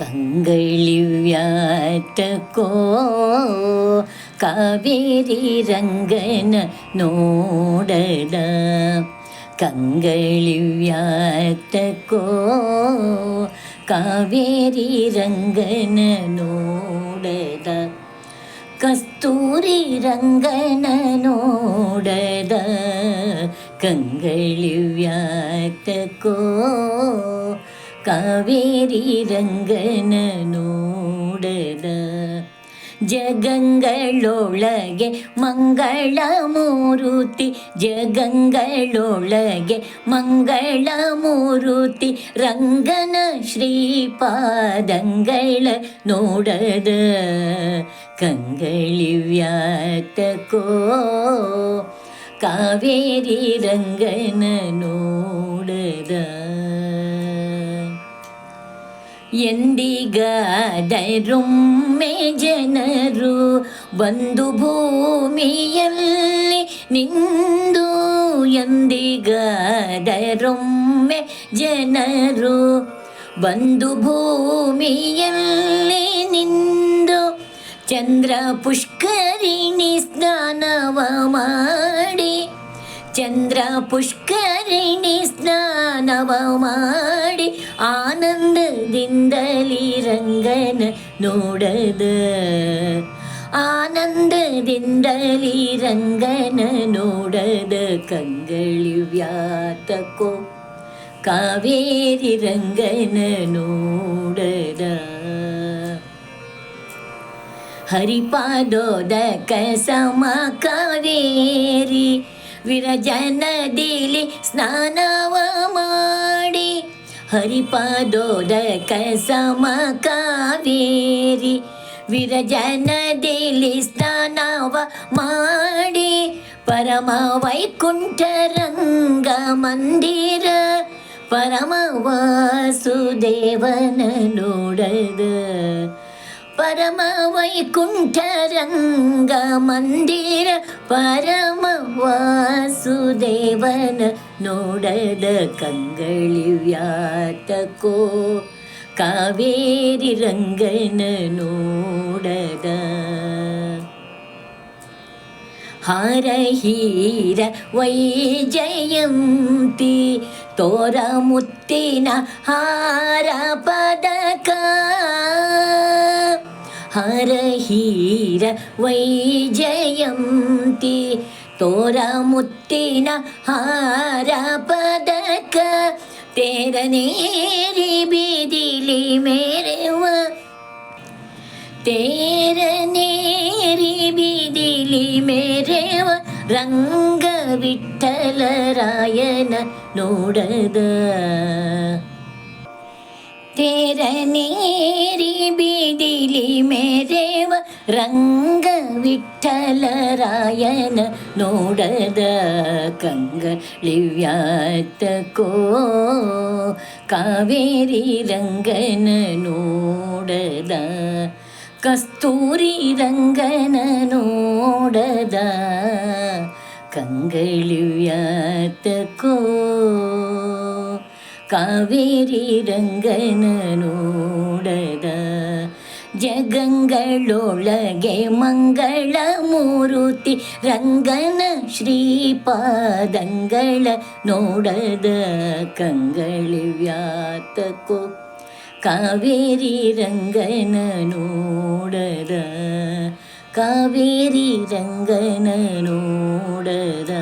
കങ്കളിവ്യാറ്റക്കോ കാവേരി രംഗന നോടട കങ്കളിവ്യാറ്റക്കോ കാവേരി രംഗന നോടത കസ്തൂരി രംഗന രംഗനോടത കങ്കളിവ്യാറ്റക്കോ കാവേരി ರಂಗನೂಡದ ಜಗಂಗಳೊಳಗೆ ಮಂಗಳ ಮೂರುತಿ ಜಗಂಗಳೊಳಗೆ ಮಂಗಳ ಮೂರುತಿ ರಂಗನ ಶ್ರೀಪಾದಂಗಳ ನೋಡದ ಕಂಗಳಿವ್ಯಾತಕೋ ಕಾವೇರಿ ರಂಗನ ನೋಡದ ಎಂದಿಗ ಎಂದಿಗದರುಮ್ಮೆ ಜನರು ಒಂದು ಭೂಮಿಯಲ್ಲಿ ನಿಂದು ಎಂದಿಗದರೊಮ್ಮೆ ಜನರು ಒಂದು ಭೂಮಿಯಲ್ಲಿ ನಿಂದು ಚಂದ್ರ ಪುಷ್ಕರಿಣಿ ಸ್ನಾನವ ಮಾಡಿ ಚಂದ್ರ ಪುಷ್ಕರಿಣಿ ಸ್ನಾನವ ಮಾಡಿ ದಿಂಡಲಿರಂಗನ ನೋಡದ ಆನಂದದಿಂದಲಿರಂಗನ ನೋಡದ ಕಂಗಳಿವ್ಯಾತಕೋ ಕಾವೇರಿ ರಂಗನ ನೋಡದ ಹರಿಪಾದೋದಕ ಸಮ ಕಾವೇರಿ ವಿರಜನದಿಲಿ ಸ್ನಾನವ ಮಾಡಿ ಹರಿಪಾದೋದಕ ಸಮ ಕಾವೇರಿ ವಿರಜನದಲ್ಲಿ ಸ್ನಾನವ ಮಾಡಿ ಪರಮ ವೈಕುಂಠರಂಗ ಮಂದಿರ ಪರಮ ವಾಸುದೇವನ ನೋಡದ ಪರಮ ವೈಕುಂಠರಂಗ ಮಂದಿರ ಪರಮ ವಾಸುದೇವನ ನೋಡದ ಕಂಗಳಿವ್ಯಾತಕೋ ಕಾವೇರಿ ರಂಗನ ನೋಡದ ಹಾರ ಹೀರ ವೈಜಯಂತಿ ತೋರ ಮುತ್ತಿನ ಹಾರ ಪದಕ ಹರ ಹೀರ ವೈಜಯಂತಿ തോരാമുത്തിന ഹാരാപതക്ക തേരനേരി ബീതിലി മേരവ തേരനേരി ബീതിലി മേരവ ರಂಗ ವಿಠಲರಾಯನ ನೋಡದ ತೇರ ನೇರಿ ಬೀದಿಲಿ ಮೇರೆವ ರಂಗ ಮಲರಾಯನ ನೋಡದ ಕಂಗಳಿವ್ಯಾತಕೋ ಕಾವೇರಿ ರಂಗನ ನೋಡದ ಕಸ್ತೂರಿ ರಂಗನ ನೋಡದ ಕಂಗಳಿವ್ಯಾತಕೋ ಕಾವೇರಿ ರಂಗನ ನೋಡದ ಜಗಂಗಳೊಳಗೆ ಮಂಗಳ ಮೂರುತಿ ರಂಗನ ಶ್ರೀಪಾದಂಗಳ ನೋಡದ ಕಂಗಳಿವ್ಯಾತಕೋ ಕಾವೇರಿ ರಂಗನ ನೋಡದ ಕಾವೇರಿ ರಂಗನ ನೋಡದ